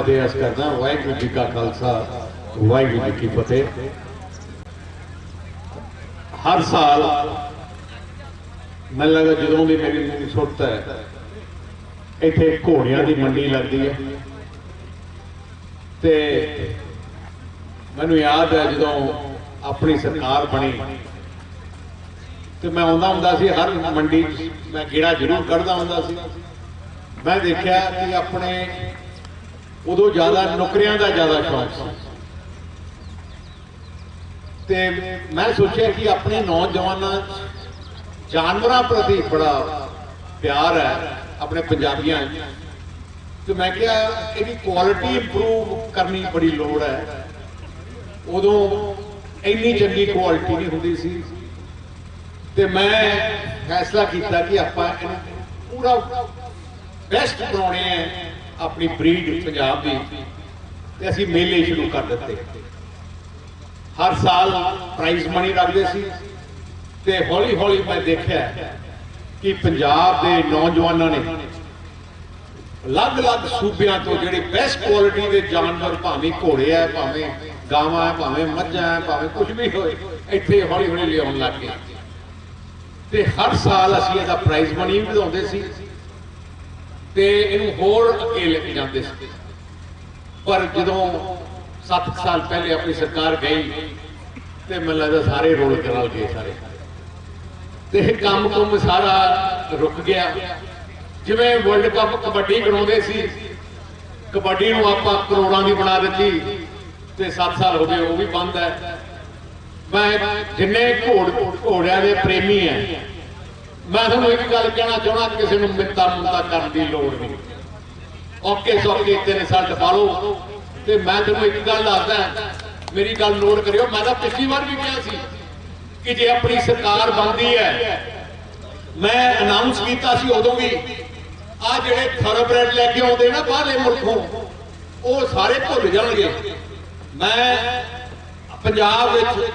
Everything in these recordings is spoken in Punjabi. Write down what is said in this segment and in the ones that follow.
ਫਤਿਹ ਅਸ ਕਰਦਾ ਵਾਹਿਗੁਰੂ ਜੀ ਕਾ ਖਾਲਸਾ, ਵਾਹਿਗੁਰੂ ਜੀ ਕੀ ਫਤਿਹ। ਹਰ ਸਾਲ ਮੈਨੂੰ ਲੱਗਾ ਜਦੋਂ ਵੀ ਮੇਰੀ ਸੁਰਤ ਹੈ, ਇੱਥੇ ਘੋੜਿਆਂ ਦੀ ਮੰਡੀ ਲੱਗਦੀ ਹੈ। ਤੇ ਮੈਨੂੰ ਯਾਦ ਹੈ ਜਦੋਂ ਆਪਣੀ ਸਰਕਾਰ ਬਣੀ। ਤੇ ਮੈਂ ਆਉਂਦਾ ਹੁੰਦਾ ਸੀ, ਹਰ ਮੰਡੀ ਮੈਂ ਗੇੜਾ ਜ਼ਰੂਰ ਕੱਢਦਾ ਹੁੰਦਾ ਸੀ। ਮੈਂ ਦੇਖਿਆ ਕਿ ਆਪਣੇ ਉਦੋਂ ਜ਼ਿਆਦਾ ਨੌਕਰੀਆਂ ਦਾ ਜ਼ਿਆਦਾ ਸ਼ੌਕ ਸੀ। ਤੇ ਮੈਂ ਸੋਚਿਆ ਕਿ ਆਪਣੇ ਨੌਜਵਾਨਾਂ 'ਚ ਜਾਨਵਰਾਂ ਪ੍ਰਤੀ ਬੜਾ ਪਿਆਰ ਹੈ ਆਪਣੇ ਪੰਜਾਬੀਆਂ 'ਚ ਤੇ ਮੈਂ ਕਿਹਾ ਇਹਦੀ ਕੁਆਲਿਟੀ ਇੰਪਰੂਵ ਕਰਨੀ ਬੜੀ ਲੋੜ ਹੈ। ਉਦੋਂ ਇੰਨੀ ਚੰਗੀ ਕੁਆਲਿਟੀ ਨਹੀਂ ਹੁੰਦੀ ਸੀ। ਤੇ ਮੈਂ ਫੈਸਲਾ ਕੀਤਾ ਕਿ ਆਪਾਂ ਇਹਨੂੰ ਪੂਰਾ ਬੈਸਟ ਬਣਾਉਣੇ ਹੈ। ਆਪਣੀ ਬਰੀਡ ਪੰਜਾਬ ਦੀ ਤੇ ਅਸੀਂ ਮੇਲੇ ਸ਼ੁਰੂ ਕਰ ਦਿੱਤੇ। ਹਰ ਸਾਲ ਪ੍ਰਾਈਜ਼ ਮਨੀ ਰੱਖਦੇ ਸੀ ਤੇ ਹੌਲੀ ਹੌਲੀ ਮੈਂ ਦੇਖਿਆ ਕਿ ਪੰਜਾਬ ਦੇ ਨੌਜਵਾਨਾਂ ਨੇ ਅਲੱਗ-ਅਲੱਗ ਸੂਬਿਆਂ ਤੋਂ ਜਿਹੜੇ ਬੈਸਟ ਕੁਆਲਿਟੀ ਦੇ ਜਾਨਵਰ ਭਾਵੇਂ ਘੋੜੇ ਆ, ਭਾਵੇਂ ਗਾਵਾਂ ਆ, ਭਾਵੇਂ ਮੱਝਾਂ ਆ, ਭਾਵੇਂ ਕੁਝ ਵੀ ਹੋਏ, ਇੱਥੇ ਹੌਲੀ ਹੌਲੀ ਲਿਆਉਣ ਲੱਗ ਗਏ। ਤੇ ਹਰ ਸਾਲ ਅਸੀਂ ਇਹਦਾ ਪ੍ਰਾਈਜ਼ ਮਨੀ ਵੀ ਵਧਾਉਂਦੇ ਸੀ। ਤੇ ਇਹਨੂੰ ਹੋਰ ਅੱਗੇ ਲੈ ਕੇ ਜਾਂਦੇ ਸੀ। ਪਰ ਜਦੋਂ 7 ਸਾਲ ਪਹਿਲੇ ਆਪਣੀ ਸਰਕਾਰ ਗਈ, ਤੇ ਮੈਨੂੰ ਲੱਗਦਾ ਸਾਰੇ ਰੋਲ ਕਰਾਲ ਗਏ ਸਾਰੇ। ਤੇ ਇਹ ਕੰਮ ਕੁਮ ਸਾਰਾ ਰੁਕ ਗਿਆ। ਜਿਵੇਂ ਵਰਲਡ ਕੱਪ ਕਬੱਡੀ ਕਰਾਉਂਦੇ ਸੀ, ਕਬੱਡੀ ਨੂੰ ਆਪਾਂ ਕਰੋੜਾਂ ਦੀ ਬਣਾ ਦਿੱਤੀ, ਤੇ 7 ਸਾਲ ਹੋ ਗਏ, ਉਹ ਵੀ ਬੰਦ ਹੈ। ਮੈਂ ਜਿੰਨੇ ਘੋੜ ਘੋੜਿਆਂ ਦੇ ਪ੍ਰੇਮੀ ਐ ਮੈਂ ਤੁਹਾਨੂੰ ਇੱਕ ਗੱਲ ਕਹਿਣਾ ਚਾਹਣਾ ਕਿਸੇ ਨੂੰ ਮਿੰਤਾ ਮੁੰਤਾ ਕਰਨ ਦੀ ਲੋੜ ਨਹੀਂ। ਓਕੇ ਸੋਕੇ ਤੇਰੇ ਸਾਲ ਪਾ ਲਓ ਤੇ ਮੈਂ ਤੁਹਾਨੂੰ ਇੱਕ ਗੱਲ ਦੱਸਦਾ, ਮੇਰੀ ਗੱਲ ਨੋਟ ਕਰਿਓ, ਮੈਂ ਤਾਂ ਪਿਛਲੀ ਵਾਰ ਵੀ ਕਿਹਾ ਸੀ ਕਿ ਜੇ ਆਪਣੀ ਸਰਕਾਰ ਬਣਦੀ ਹੈ, ਮੈਂ ਅਨਾਉਂਸ ਕੀਤਾ ਸੀ ਉਦੋਂ ਵੀ ਆ ਜਿਹੜੇ ਥਰਬਰੈਡ ਲੈ ਕੇ ਆਉਂਦੇ ਨਾ ਬਾਹਰਲੇ ਮੁਲਕੋਂ, ਉਹ ਸਾਰੇ ਭੁੱਲ ਜਾਣਗੇ। ਮੈਂ ਪੰਜਾਬ ਵਿੱਚ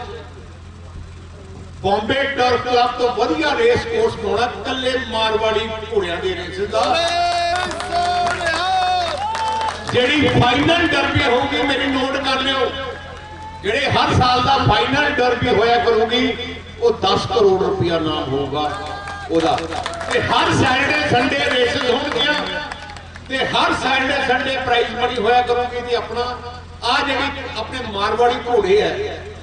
ਬੰਬੇ ਟਰਫ ਕਲੱਬ ਤੋਂ ਵਧੀਆ ਰੇਸ ਕੋਰਸ ਬਣਾਉਣਾ ਕੱਲੇ ਮਾਰਵਾੜੀ ਘੋੜਿਆਂ ਦੇ ਰੇਸ ਦਾ। ਜਿਹੜੀ ਫਾਈਨਲ ਡਰਬੀ ਹੋਊਗੀ, ਮੇਰੀ ਨੋਟ ਕਰ ਲਿਓ। ਜਿਹੜੇ ਹਰ ਸਾਲ ਦਾ ਫਾਈਨਲ ਡਰਬੀ ਹੋਇਆ ਕਰੂਗੀ, ਉਹ 10 ਕਰੋੜ ਰੁਪਇਆ ਨਾਮ ਹੋਊਗਾ ਉਹਦਾ। ਤੇ ਹਰ ਸੈਟਰਡੇ ਸੰਡੇ ਰੇਸਸ ਹੋਣਗੀਆਂ। ਤੇ ਹਰ ਸੈਟਰਡੇ ਸੰਡੇ ਪ੍ਰਾਈਜ਼ ਮਨੀ ਹੋਇਆ ਕਰੂਗੀ ਤੇ ਆਪਣਾ ਆ ਜਿਹੜੀ ਆਪਣੇ ਮਾਰਵਾੜੀ ਘੋੜੇ ਆ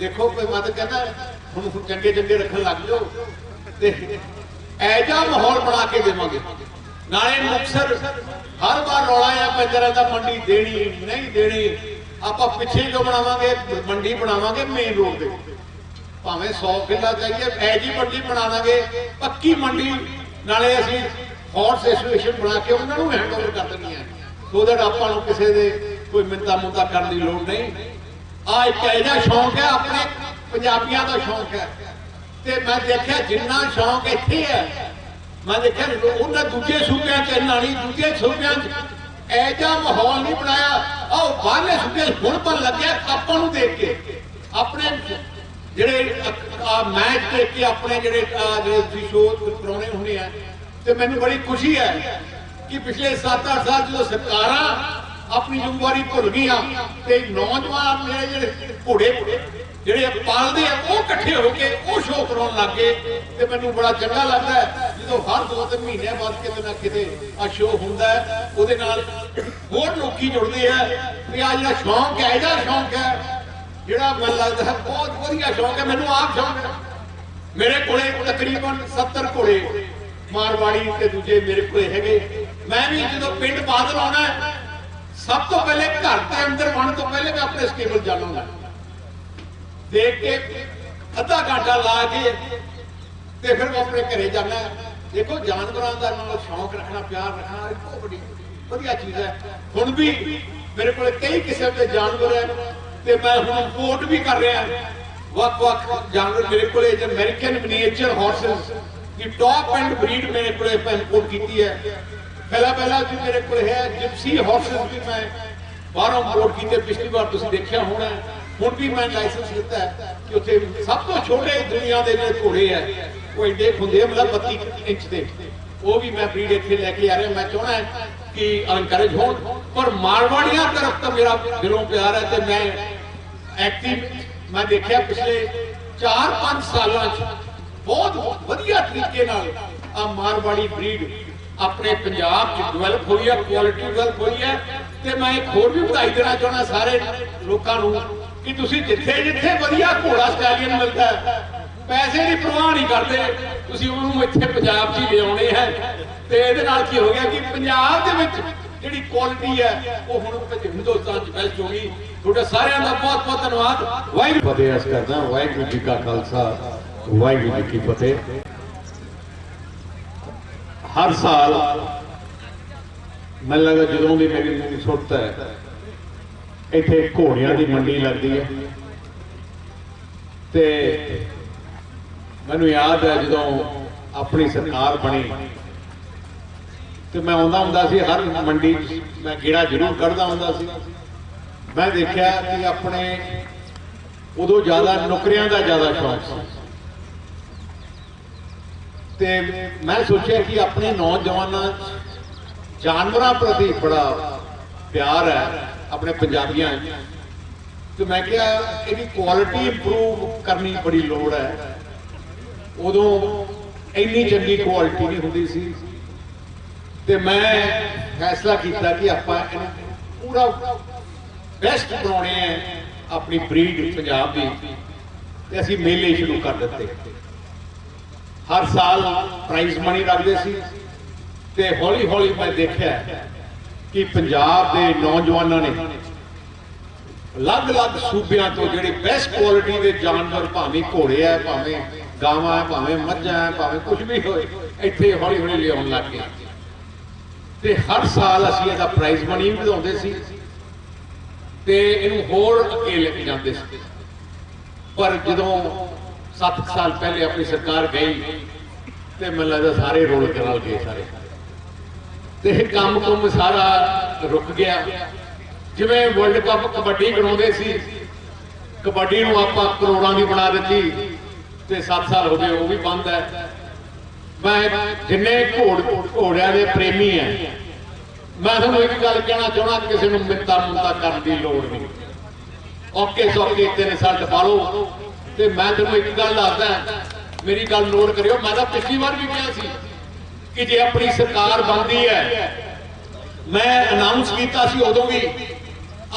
ਦੇਖੋ ਕੋਈ ਮਤ ਕਹਿੰਦਾ ਹੁਣ ਚੰਗੇ ਚੰਗੇ ਰੱਖਣ ਲੱਗ ਜਾਓ ਤੇ ਐਜਾ ਮਾਹੌਲ ਬਣਾ ਕੇ ਦੇਵਾਂਗੇ। ਨਾਲੇ ਮੁਕਸਰ ਹਰ ਵਾਰ ਰੌਲਾ ਆ ਪੈਂਦਾ ਦਾ ਮੰਡੀ ਦੇਣੀ, ਨਹੀਂ ਦੇਣੀ। ਆਪਾਂ ਪਿੱਛੇ ਜੋ ਬਣਾਵਾਂਗੇ, ਮੰਡੀ ਬਣਾਵਾਂਗੇ ਮੇਨ ਰੋਡ ਤੇ। ਭਾਵੇਂ 100 ਕਿੱਲਾ ਚਾਹੀਏ ਐਜੀ ਮੰਡੀ ਬਣਾ ਪੱਕੀ ਮੰਡੀ। ਨਾਲੇ ਅਸੀਂ ਹਾਰਸ ਐਸੋਸੀਏਸ਼ਨ ਬਣਾ ਕੇ ਉਹਨਾਂ ਨੂੰ ਹੈਂਡਓਵਰ ਕਰ ਦੇਣੀ ਹੈ। ਸੋ ਦੈਟ ਆਪਾਂ ਨੂੰ ਕਿਸੇ ਦੇ ਕੋਈ ਮਿੰਤਾ ਮੁੰਤਾ ਕਰਨ ਦੀ ਲੋੜ ਨਹੀਂ। ਆ ਇੱਕ ਇਹਦਾ ਸ਼ੌਂਕ ਹੈ ਆਪਣੇ ਪੰਜਾਬੀਆਂ ਦਾ ਸ਼ੌਂਕ ਹੈ। ਤੇ ਮੈਂ ਦੇਖਿਆ ਜਿੰਨਾ ਸ਼ੌਂਕ ਇੱਥੇ ਹੈ, ਮੈਂ ਦੇਖਿਆ ਉਹਨਾਂ ਦੂਜੇ ਸੂਬਿਆਂ 'ਚ ਇੰਨਾ ਦੂਜੇ ਸੂਬਿਆਂ 'ਚ ਐਜਾ ਮਾਹੌਲ ਨਹੀਂ ਬਣਾਇਆ। ਆਹ ਬਾਹਰਲੇ ਸੂਬੇ ਹੁਣ ਪਨ ਲੱਗਿਆ ਆਪਾਂ ਨੂੰ ਦੇਖ ਕੇ। ਆਪਣੇ ਜਿਹੜੇ ਮੈਚ ਦੇਖ ਕੇ ਆਪਣੇ ਜਿਹੜੇ ਜਿਹੜੇ ਸ਼ੋਅ ਕਰਾਉਣੇ ਹੁੰਦੇ ਆ, ਤੇ ਮੈਨੂੰ ਬੜੀ ਖੁਸ਼ੀ ਹੈ ਕਿ ਪਿਛਲੇ 7-8 ਸਾਲ ਜਦੋਂ ਸਰਕਾਰਾਂ ਆਪਣੀ ਜ਼ਿੰਮੇਵਾਰੀ ਭੁੱਲ ਗਈਆਂ, ਤੇ ਨੌਜਵਾਨ ਮੇਰੇ ਜਿਹੜੇ ਘੋੜੇ ਜਿਹੜੇ ਪਾਲਦੇ ਆ, ਉਹ ਇਕੱਠੇ ਹੋ ਕੇ, ਉਹ ਸ਼ੋਅ ਕਰਾਉਣ ਲੱਗੇ ਤੇ ਮੈਨੂੰ ਬੜਾ ਚੰਗਾ ਲੱਗਦਾ ਹੈ ਜਦੋਂ ਹਰ ਦੋ ਤਿੰਨ ਮਹੀਨਿਆਂ ਬਾਅਦ ਕਿਤੇ ਨਾ ਕਿਤੇ ਆ ਸ਼ੋਅ ਹੁੰਦਾ ਉਹਦੇ ਨਾਲ ਹੋਰ ਲੋਕੀ ਜੁੜਦੇ ਆ ਵੀ ਆ ਜਿਹੜਾ ਸ਼ੌਂਕ ਹੈ, ਇਹਦਾ ਸ਼ੌਂਕ ਹੈ। ਜਿਹੜਾ ਮੈਨੂੰ ਲੱਗਦਾ ਹੈ ਬਹੁਤ ਵਧੀਆ ਸ਼ੌਂਕ ਹੈ, ਮੈਨੂੰ ਆਪ ਸ਼ੌਂਕ ਹੈ। ਮੇਰੇ ਕੋਲੇ ਤਕਰੀਬਨ 70 ਘੋੜੇ ਮਾਰਵਾੜੀ ਤੇ ਦੂਜੇ ਮੇਰੇ ਕੋਲੇ ਹੈਗੇ। ਮੈਂ ਵੀ ਜਦੋਂ ਪਿੰਡ ਬਾਦਲ ਆਉਣਾ ਸਭ ਤੋਂ ਪਹਿਲੇ ਘਰ ਦੇ ਅੰਦਰ ਵੜਨ ਤੋਂ ਪਹਿਲੇ ਮੈਂ ਆਪਣੇ ਸਟੇਬਲ ਜਾਣਾਂਗਾ ਦੇਖ ਕੇ ਅੱਧਾ ਘੰਟਾ ਲਾ ਕੇ ਤੇ ਫਿਰ ਮੈਂ ਆਪਣੇ ਘਰੇ ਜਾਣਾ ਦੇਖੋ, ਜਾਨਵਰਾਂ ਦਾ ਨਾਲ ਸ਼ੌਂਕ ਰੱਖਣਾ, ਪਿਆਰ ਰੱਖਣਾ, ਇਹ ਬਹੁਤ ਵੱਡੀ, ਵਧੀਆ ਚੀਜ਼ ਹੈ। ਹੁਣ ਵੀ ਮੇਰੇ ਕੋਲ ਕਈ ਕਿਸਮ ਦੇ ਜਾਨਵਰ ਹੈ ਤੇ ਮੈਂ ਹੁਣ ਇੰਪੋਰਟ ਵੀ ਕਰ ਰਿਹਾ। ਵੱਖ-ਵੱਖ ਜਾਨਵਰ ਮੇਰੇ ਕੋਲ ਜੇ ਅਮਰੀਕਨ ਮਿਨੀਏਚਰ ਹਾਰਸਸ ਦੀ ਟੌਪ ਐਂਡ ਬਰੀਡ ਮੇਰੇ ਕੋਲੇ ਮੈਂ ਇੰਪੋਰਟ ਕੀਤੀ ਹੈ। ਪਹਿਲਾ ਪਹਿਲਾ ਜੀ ਮੇਰੇ ਕੋਲ ਹੈ ਜਿਪਸੀ ਹਾਰਸਸ ਵੀ ਮੈਂ ਬਾਹਰੋਂ ਇੰਪੋਰਟ ਕੀਤੇ, ਪਿਛਲੀ ਵਾਰ ਤੁਸੀਂ ਦੇਖਿਆ ਹੋਣਾ। ਹੁਣ ਵੀ ਮੈਂ ਲਾਇਸੈਂਸ ਲਿੱਤਾ ਕਿ ਉੱਥੇ ਸਭ ਤੋਂ ਛੋਟੇ ਦੁਨੀਆ ਦੇ ਜਿਹੜੇ ਘੋੜੇ ਆ ਉਹ ਐਡੇ ਹੁੰਦੇ ਮਤਲਬ 32 ਇੰਚ ਦੇ। ਉਹ ਵੀ ਮੈਂ ਬਰੀਡ ਇੱਥੇ ਲੈ ਕੇ ਆ ਰਿਹਾ, ਮੈਂ ਚਾਹਣਾ ਕਿ ਅਨਕਰੇਜ ਹੋਣ। ਪਰ ਮਾਰਵਾੜੀਆਂ ਤਰਫ ਤਾਂ ਮੇਰਾ ਦਿਲੋਂ ਪਿਆਰ ਹੈ ਤੇ ਮੈਂ ਐਕਟਿਵ ਮੈਂ ਦੇਖਿਆ ਪਿਛਲੇ 4-5 ਸਾਲਾਂ 'ਚ ਬਹੁਤ ਵਧੀਆ ਤਰੀਕੇ ਨਾਲ ਆ ਮਾਰਵਾੜੀ ਬਰੀਡ ਆਪਣੇ ਪੰਜਾਬ 'ਚ ਡਿਵੈਲਪ ਹੋਈ ਹੈ ਕੁਆਲਿਟੀ ਡਿਵੈਲਪ ਹੋਈ ਹੈ ਤੇ ਮੈਂ ਇੱਕ ਹੋਰ ਵੀ ਵਧਾਈ ਦੇਣਾ ਚਾਹੁੰਦਾ ਸਾਰੇ ਲੋਕਾਂ ਨੂੰ ਕਿ ਤੁਸੀਂ ਜਿੱਥੇ ਜਿੱਥੇ ਵਧੀਆ ਘੋੜਾ ਸਟਾਲੀਅਨ ਮਿਲਦਾ ਹੈ, ਪੈਸੇ ਦੀ ਪਰਵਾਹ ਨਹੀਂ ਕਰਦੇ, ਤੁਸੀਂ ਉਹਨੂੰ ਇੱਥੇ ਪੰਜਾਬ 'ਚ ਹੀ ਲਿਆਉਣੇ ਹੈ। ਤੇ ਇਹਦੇ ਨਾਲ ਕੀ ਹੋ ਗਿਆ ਕਿ ਪੰਜਾਬ ਦੇ ਵਿੱਚ ਜਿਹੜੀ ਕੁਆਲਿਟੀ ਹੈ, ਉਹ ਹੁਣ ਹਿੰਦੁਸਤਾਨ 'ਚ ਬੈਸਟ ਹੋ ਗਈ। ਸਾਰਿਆਂ ਦਾ ਬਹੁਤ ਬਹੁਤ ਧੰਨਵਾਦ। ਵਾਹਿਗੁਰੂ ਫਤਿਹ ਅਸ ਕਰਦਾ ਵਾਹਿਗੁਰੂ ਜੀ ਕਾ ਖਾਲਸਾ, ਵਾਹਿਗੁਰੂ ਜੀ ਕੀ ਫਤਿਹ। ਹਰ ਸਾਲ ਮੈਨੂੰ ਲੱਗਦਾ ਜਦੋਂ ਦੀ ਮੇਰੀ ਮੂਵੀ ਹੈ ਇੱਥੇ ਘੋੜਿਆਂ ਦੀ ਮੰਡੀ ਲੱਗਦੀ ਹੈ। ਤੇ ਮੈਨੂੰ ਯਾਦ ਹੈ ਜਦੋਂ ਆਪਣੀ ਸਰਕਾਰ ਬਣੀ। ਤੇ ਮੈਂ ਆਉਂਦਾ ਹੁੰਦਾ ਸੀ, ਹਰ ਮੰਡੀ ਮੈਂ ਗੇੜਾ ਜ਼ਰੂਰ ਕੱਢਦਾ ਹੁੰਦਾ ਸੀ। ਮੈਂ ਦੇਖਿਆ ਕਿ ਆਪਣੇ ਉਦੋਂ ਜ਼ਿਆਦਾ ਨੌਕਰੀਆਂ ਦਾ ਜ਼ਿਆਦਾ ਸ਼ੌਕ ਸੀ। ਤੇ ਮੈਂ ਸੋਚਿਆ ਕਿ ਆਪਣੇ ਨੌਜਵਾਨਾਂ 'ਚ ਜਾਨਵਰਾਂ ਪ੍ਰਤੀ ਬੜਾ ਪਿਆਰ ਹੈ। ਆਪਣੇ ਪੰਜਾਬੀਆਂ ਤੇ ਮੈਂ ਕਿਹਾ ਇਹਦੀ ਕੁਆਲਿਟੀ ਇੰਪਰੂਵ ਕਰਨੀ ਬੜੀ ਲੋੜ ਹੈ। ਉਦੋਂ ਇੰਨੀ ਚੰਗੀ ਕੁਆਲਿਟੀ ਨਹੀਂ ਹੁੰਦੀ ਸੀ। ਤੇ ਮੈਂ ਫੈਸਲਾ ਕੀਤਾ ਕਿ ਆਪਾਂ ਇਹਨੂੰ ਪੂਰਾ ਬੈਸਟ ਬਣਾਉਣੇ ਹੈ ਆਪਣੀ ਬਰੀਡ ਪੰਜਾਬ ਦੀ। ਤੇ ਅਸੀਂ ਮੇਲੇ ਸ਼ੁਰੂ ਕਰ ਦਿੱਤੇ। ਹਰ ਸਾਲ ਪ੍ਰਾਈਜ਼ ਮਨੀ ਰੱਖਦੇ ਸੀ। ਤੇ ਹੌਲੀ ਹੌਲੀ ਮੈਂ ਦੇਖਿਆ ਕਿ ਪੰਜਾਬ ਦੇ ਨੌਜਵਾਨਾਂ ਨੇ ਅਲੱਗ-ਅਲੱਗ ਸੂਬਿਆਂ ਤੋਂ ਜਿਹੜੇ ਬੈਸਟ ਕੁਆਲਿਟੀ ਦੇ ਜਾਨਵਰ ਭਾਵੇਂ ਘੋੜੇ ਆ ਭਾਵੇਂ ਗਾਵਾਂ ਆ ਭਾਵੇਂ ਮੱਝਾਂ ਆ ਭਾਵੇਂ ਕੁਝ ਵੀ ਹੋਏ ਇੱਥੇ ਹੌਲੀ ਹੌਲੀ ਲਿਆਉਣ ਲੱਗ ਗਏ। ਤੇ ਹਰ ਸਾਲ ਅਸੀਂ ਇਹਦਾ ਪ੍ਰਾਈਜ਼ ਮਨੀ ਵੀ ਵਧਾਉਂਦੇ ਸੀ ਤੇ ਇਹਨੂੰ ਹੋਰ ਅੱਗੇ ਲੈ ਕੇ ਜਾਂਦੇ ਸੀ। ਪਰ ਜਦੋਂ 7 ਸਾਲ ਪਹਿਲੇ ਆਪਣੀ ਸਰਕਾਰ ਗਈ ਤੇ ਮੈਨੂੰ ਲੱਗਦਾ ਸਾਰੇ ਰੋਲ ਕੇ ਨਾਲ ਗਏ ਸਾਰੇ। ਤੇ ਇਹ ਕੰਮ ਕੁਮ ਸਾਰਾ ਰੁਕ ਗਿਆ। ਜਿਵੇਂ ਵਰਲਡ ਕੱਪ ਕਬੱਡੀ ਕਰਾਉਂਦੇ ਸੀ, ਕਬੱਡੀ ਨੂੰ ਆਪਾਂ ਕਰੋੜਾਂ ਦੀ ਬਣਾ ਦਿੱਤੀ ਤੇ 7 ਸਾਲ ਹੋ ਗਏ, ਉਹ ਵੀ ਬੰਦ ਹੈ। ਮੈਂ ਜਿੰਨੇ ਘੋੜ ਘੋੜਿਆਂ ਦੇ ਪ੍ਰੇਮੀ ਆ ਮੈਂ ਤੁਹਾਨੂੰ ਇੱਕ ਗੱਲ ਕਹਿਣਾ ਚਾਹਣਾ ਕਿਸੇ ਨੂੰ ਮਿੰਤਾ ਮੁੰਤਾ ਕਰਨ ਦੀ ਲੋੜ ਨਹੀਂ। ਓਕੇ ਸੋਕੇ ਤਿੰਨ ਸਾਲ ਪਾ ਲਓ। ਤੇ ਮੈਂ ਤੁਹਾਨੂੰ ਇੱਕ ਗੱਲ ਦੱਸਦਾ, ਮੇਰੀ ਗੱਲ ਨੋਟ ਕਰਿਓ, ਮੈਂ ਤਾਂ ਪਿਛਲੀ ਵਾਰ ਵੀ ਕਿਹਾ ਸੀ ਕਿ ਜੇ ਆਪਣੀ ਸਰਕਾਰ ਬਣਦੀ ਹੈ ਮੈਂ ਅਨਾਉਂਸ ਕੀਤਾ ਸੀ ਉਦੋਂ ਵੀ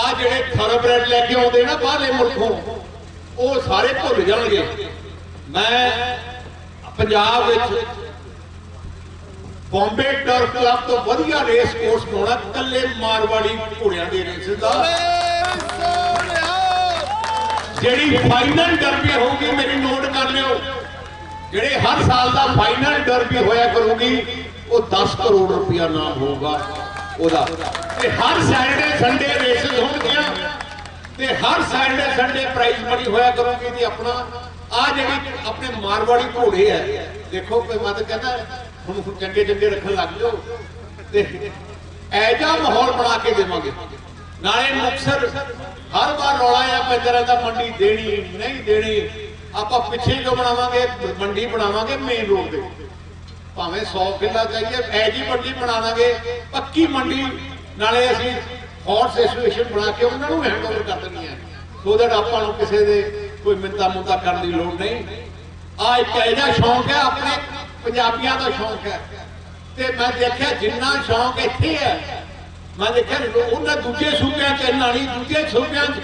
ਆ ਜਿਹੜੇ ਥਰਬਰੈਡ ਲੈ ਕੇ ਆਉਂਦੇ ਨਾ ਬਾਹਰਲੇ ਮੁਲਕੋਂ ਉਹ ਸਾਰੇ ਭੁੱਲ ਜਾਣਗੇ। ਮੈਂ ਪੰਜਾਬ ਵਿੱਚ ਬੰਬੇ ਟਰਫ ਕਲੱਬ ਤੋਂ ਵਧੀਆ ਰੇਸ ਕੋਰਸ ਬਣਾਉਣਾ ਕੱਲੇ ਮਾਰਵਾੜੀ ਘੋੜਿਆਂ ਦੇ ਰੇਸ ਦਾ। ਜਿਹੜੀ ਫਾਈਨਲ ਡਰਬੀ ਹੋਊਗੀ ਮੇਰੀ ਨੋਟ ਕਰ ਲਿਓ। ਜਿਹੜੇ ਹਰ ਸਾਲ ਦਾ ਫਾਈਨਲ ਡਰਬੀ ਹੋਇਆ ਕਰੂਗੀ, ਉਹ 10 ਕਰੋੜ ਰੁਪਇਆ ਨਾਮ ਹੋਊਗਾ ਉਹਦਾ। ਤੇ ਹਰ ਸੈਟਰਡੇ ਸੰਡੇ ਰੇਸਸ ਹੋਣਗੀਆਂ। ਤੇ ਹਰ ਸੈਟਰਡੇ ਸੰਡੇ ਪ੍ਰਾਈਜ਼ ਮਨੀ ਹੋਇਆ ਕਰੂਗੀ ਤੇ ਆਪਣਾ। ਆ ਜਿਹੜੀ ਆਪਣੇ ਮਾਰਵਾੜੀ ਘੋੜੇ ਆ ਦੇਖੋ ਕੋਈ ਮਤ ਕਹਿੰਦਾ, ਹੁਣ ਚੰਗੇ ਚੰਗੇ ਰੱਖਣ ਲੱਗ ਜਾਓ। ਤੇ ਐਜਾ ਮਾਹੌਲ ਬਣਾ ਕੇ ਦੇਵਾਂਗੇ। ਨਾਲੇ ਮੁਕਸਰ ਹਰ ਵਾਰ ਰੌਲਾ ਆ ਪੈਂਦਾ ਦਾ ਮੰਡੀ ਦੇਣੀ, ਨਹੀਂ ਦੇਣੀ। ਆਪਾਂ ਪਿੱਛੇ ਜੋ ਬਣਾਵਾਂਗੇ? ਮੰਡੀ ਬਣਾਵਾਂਗੇ ਮੇਨ ਰੋਡ ਤੇ। ਭਾਵੇਂ 100 ਕਿੱਲਾ ਚਾਹੀਏ ਐਜੀ ਮੰਡੀ ਬਣਾਵਾਂਗੇ ਪੱਕੀ ਮੰਡੀ, ਨਾਲੇ ਅਸੀਂ ਹਾਰਸ ਐਸੋਸੀਏਸ਼ਨ ਬਣਾ ਕੇ ਉਹਨਾਂ ਨੂੰ ਹੈਂਡਓਵਰ ਕਰ ਦੇਣੀ ਹੈ। ਸੋ ਦੈਟ ਆਪਾਂ ਨੂੰ ਕਿਸੇ ਦੇ ਕੋਈ ਮਿੰਤਾ ਮੁੰਤਾ ਕਰਨ ਦੀ ਲੋੜ ਨਹੀਂ। ਆ ਇੱਕ ਇਹਦਾ ਸ਼ੌਂਕ ਹੈ, ਆਪਣੇ ਪੰਜਾਬੀਆਂ ਦਾ ਸ਼ੌਂਕ ਹੈ। ਤੇ ਮੈਂ ਦੇਖਿਆ ਜਿੰਨਾ ਸ਼ੌਂਕ ਇੱਥੇ ਹੈ, ਮੈਂ ਦੇਖਿਆ ਉਹਨਾਂ ਦੂਜੇ ਸੂਬਿਆਂ 'ਚ ਇੰਨਾ ਨਹੀਂ ਦੂਜੇ ਸੂਬਿਆਂ 'ਚ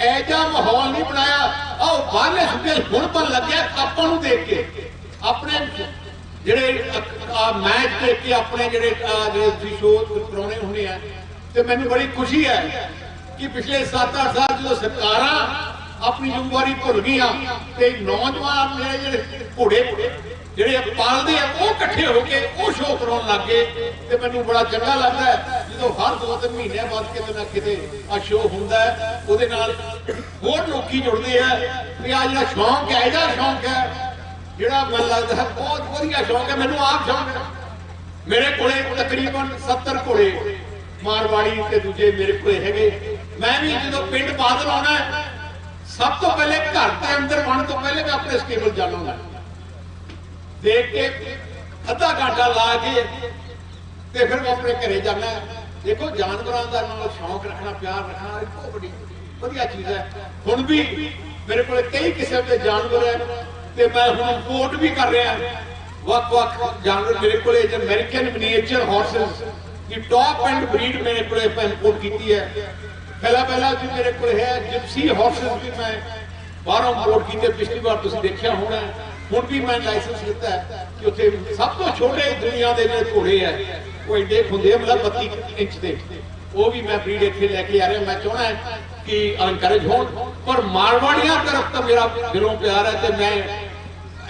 ਐਜਾ ਮਾਹੌਲ ਨਹੀਂ ਬਣਾਇਆ। ਆਹ ਬਾਹਰਲੇ ਸੂਬਿਆਂ 'ਚ ਹੁਣ ਲੱਗਿਆ ਆਪਾਂ ਨੂੰ ਦੇਖ ਕੇ। ਆਪਣੇ ਜਿਹੜੇ ਮੈਚ ਦੇਖ ਕੇ ਆਪਣੇ ਜਿਹੜੇ ਅਹ, ਤੁਸੀਂ ਸ਼ੋਅ ਕਰਾਉਣੇ ਹੁੰਦੇ ਆ ਤੇ ਮੈਨੂੰ ਬੜੀ ਖੁਸ਼ੀ ਹੈ ਕਿ ਪਿਛਲੇ 7-8 ਸਾਲ ਜਦੋਂ ਸਰਕਾਰਾਂ ਆਪਣੀ ਜ਼ਿੰਮੇਵਾਰੀ ਭੁੱਲ ਗਈਆਂ ਤੇ ਨੌਜਵਾਨ ਮੇਰੇ ਜਿਹੜੇ ਘੋੜੇ ਜਿਹੜੇ ਪਾਲਦੇ ਆ, ਉਹ ਇਕੱਠੇ ਹੋ ਕੇ, ਉਹ ਸ਼ੋਅ ਕਰਾਉਣ ਲੱਗ ਗਏ ਤੇ ਮੈਨੂੰ ਬੜਾ ਚੰਗਾ ਲੱਗਦਾ ਹੈ ਜਦੋਂ ਹਰ ਦੋ ਤਿੰਨ ਮਹੀਨੇ ਬਾਅਦ ਕਿਤੇ ਨਾ ਕਿਤੇ ਆ ਸ਼ੋਅ ਹੁੰਦਾ ਹੈ। ਉਹਦੇ ਨਾਲ ਹੋਰ ਲੋਕੀ ਜੁੜਦੇ ਆ ਵੀ ਆ ਜਿਹੜਾ ਸ਼ੌਂਕ ਹੈ, ਇਹਦਾ ਸ਼ੌਂਕ ਹੈ। ਜਿਹੜਾ ਮੈਨੂੰ ਲੱਗਦਾ ਹੈ ਬਹੁਤ ਵਧੀਆ ਸ਼ੌਂਕ ਹੈ, ਮੈਨੂੰ ਆਪ ਸ਼ੌਂਕ ਹੈ। ਮੇਰੇ ਕੋਲੇ ਤਕਰੀਬਨ 70 ਘੋੜੇ ਮਾਰਵਾੜੀ ਤੇ ਦੂਜੇ ਮੇਰੇ ਕੋਲੇ ਹੈਗੇ। ਮੈਂ ਵੀ ਜਦੋਂ ਪਿੰਡ ਬਾਦਲ ਆਉਣਾ ਸਭ ਤੋਂ ਪਹਿਲੇ ਘਰ ਦੇ ਅੰਦਰ ਵੜਨ ਤੋਂ ਪਹਿਲੇ ਮੈਂ ਆਪਣੇ ਸਟੇਬਲ ਜਾਣਾ ਦੇਖ ਕੇ ਅੱਧਾ ਘੰਟਾ ਲਾ ਕੇ ਤੇ ਫਿਰ ਮੈਂ ਆਪਣੇ ਘਰੇ ਜਾਣਾ ਦੇਖੋ, ਜਾਨਵਰਾਂ ਦਾ ਨਾਲ ਸ਼ੌਂਕ ਰੱਖਣਾ, ਪਿਆਰ ਰੱਖਣਾ, ਇਹ ਬਹੁਤ ਵੱਡੀ, ਵਧੀਆ ਚੀਜ਼ ਹੈ। ਹੁਣ ਵੀ ਮੇਰੇ ਕੋਲ ਕਈ ਕਿਸਮ ਦੇ ਜਾਨਵਰ ਹੈ ਤੇ ਮੈਂ ਹੁਣ ਇੰਪੋਰਟ ਵੀ ਕਰ ਰਿਹਾ। ਵੱਖ-ਵੱਖ ਜਾਨਵਰ ਮੇਰੇ ਕੋਲ ਜੇ ਅਮਰੀਕਨ ਮਿਨੀਏਚਰ ਹਾਰਸਸ ਦੀ ਟੌਪ ਐਂਡ ਬਰੀਡ ਮੇਰੇ ਕੋਲੇ ਮੈਂ ਇੰਪੋਰਟ ਕੀਤੀ ਹੈ। ਪਹਿਲਾ ਪਹਿਲਾ ਜੀ ਮੇਰੇ ਕੋਲ ਹੈ ਜਿਪਸੀ ਹਾਰਸਸ ਵੀ ਮੈਂ ਬਾਹਰੋਂ ਇੰਪੋਰਟ ਕੀਤੇ, ਪਿਛਲੀ ਵਾਰ ਤੁਸੀਂ ਦੇਖਿਆ ਹੋਣਾ। ਹੁਣ ਵੀ ਮੈਂ ਲਾਇਸੈਂਸ ਲਿੱਤਾ ਕਿ ਉੱਥੇ ਸਭ ਤੋਂ ਛੋਟੇ ਦੁਨੀਆ ਦੇ ਜਿਹੜੇ ਘੋੜੇ ਹੈ, ਉਹ ਇੰਡੇ ਹੁੰਦੇ ਮਤਲਬ 32 ਇੰਚ ਦੇ। ਉਹ ਵੀ ਮੈਂ ਬਰੀਡ ਇੱਥੇ ਲੈ ਕੇ ਆ ਰਿਹਾ, ਮੈਂ ਚਾਹਣਾ ਕਿ ਅਨਕਰੇਜ ਹੋਣ। ਪਰ ਮਾਰਵਾੜੀਆਂ ਤਰਫ ਤਾਂ ਮੇਰਾ ਦਿਲੋਂ ਪਿਆਰ ਹੈ ਤੇ ਮੈਂ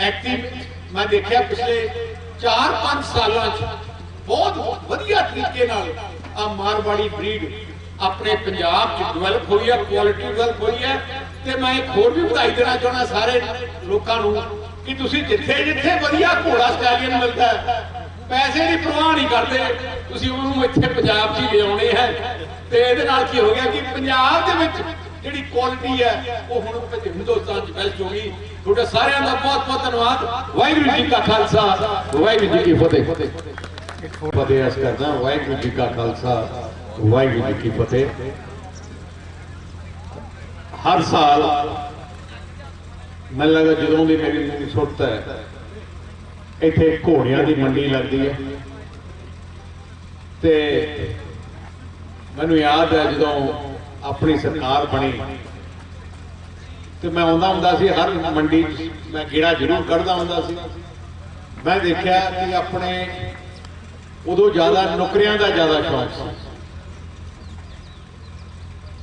ਐਕਟਿਵ ਮੈਂ ਦੇਖਿਆ ਪਿਛਲੇ 4-5 ਸਾਲਾਂ 'ਚ ਬਹੁਤ ਵਧੀਆ ਤਰੀਕੇ ਨਾਲ ਆ ਮਾਰਵਾੜੀ ਬਰੀਡ ਆਪਣੇ ਪੰਜਾਬ 'ਚ ਡਿਵੈਲਪ ਹੋਈ ਹੈ ਕੁਆਲਿਟੀ ਡਿਵੈਲਪ ਹੋਈ ਹੈ ਤੇ ਮੈਂ ਇੱਕ ਹੋਰ ਵੀ ਵਧਾਈ ਦੇਣਾ ਚਾਹੁੰਦਾ ਸਾਰੇ ਲੋਕਾਂ ਨੂੰ। ਕਿ ਤੁਸੀਂ ਜਿੱਥੇ ਜਿੱਥੇ ਵਧੀਆ ਘੋੜਾ ਸਟਾਲੀਅਨ ਮਿਲਦਾ ਹੈ, ਪੈਸੇ ਦੀ ਪਰਵਾਹ ਨਹੀਂ ਕਰਦੇ, ਤੁਸੀਂ ਉਹਨੂੰ ਇੱਥੇ ਪੰਜਾਬ 'ਚ ਹੀ ਲਿਆਉਣੇ ਹੈ। ਤੇ ਇਹਦੇ ਨਾਲ ਕੀ ਹੋ ਗਿਆ ਕਿ ਪੰਜਾਬ ਦੇ ਵਿੱਚ ਜਿਹੜੀ ਕੁਆਲਿਟੀ ਹੈ, ਉਹ ਹੁਣ ਹਿੰਦੁਸਤਾਨ 'ਚ ਬੈਸਟ ਹੋ ਤੁਹਾਡੇ ਸਾਰਿਆਂ ਦਾ ਬਹੁਤ ਬਹੁਤ ਧੰਨਵਾਦ। ਵਾਹਿਗੁਰੂ ਜੀ ਕਾ ਖਾਲਸਾ, ਵਾਹਿਗੁਰੂ ਜੀ ਕੀ ਫਤਿਹ। ਫਤਿਹ ਅਸ ਕਰਦਾ ਵਾਹਿਗੁਰੂ ਜੀ ਕਾ ਖਾਲਸਾ, ਵਾਹਿਗੁਰੂ ਜੀ ਕੀ ਫਤਿਹ। ਹਰ ਸਾਲ ਮੈਨੂੰ ਲੱਗਦਾ ਜਦੋਂ ਦੀ ਮੇਰੀ ਮੂਵੀ ਸੁੱਟ ਹੈ, ਇੱਥੇ ਘੋੜਿਆਂ ਦੀ ਮੰਡੀ ਲੱਗਦੀ ਹੈ। ਤੇ ਮੈਨੂੰ ਯਾਦ ਹੈ ਜਦੋਂ ਆਪਣੀ ਸਰਕਾਰ ਬਣੀ। ਤੇ ਮੈਂ ਆਉਂਦਾ ਹੁੰਦਾ ਸੀ, ਹਰ ਮੰਡੀ ਮੈਂ ਗੇੜਾ ਜ਼ਰੂਰ ਕੱਢਦਾ ਹੁੰਦਾ ਸੀ। ਮੈਂ ਦੇਖਿਆ ਕਿ ਆਪਣੇ ਉਦੋਂ ਜ਼ਿਆਦਾ ਨੌਕਰੀਆਂ ਦਾ ਜ਼ਿਆਦਾ ਸ਼ੌਕ ਸੀ।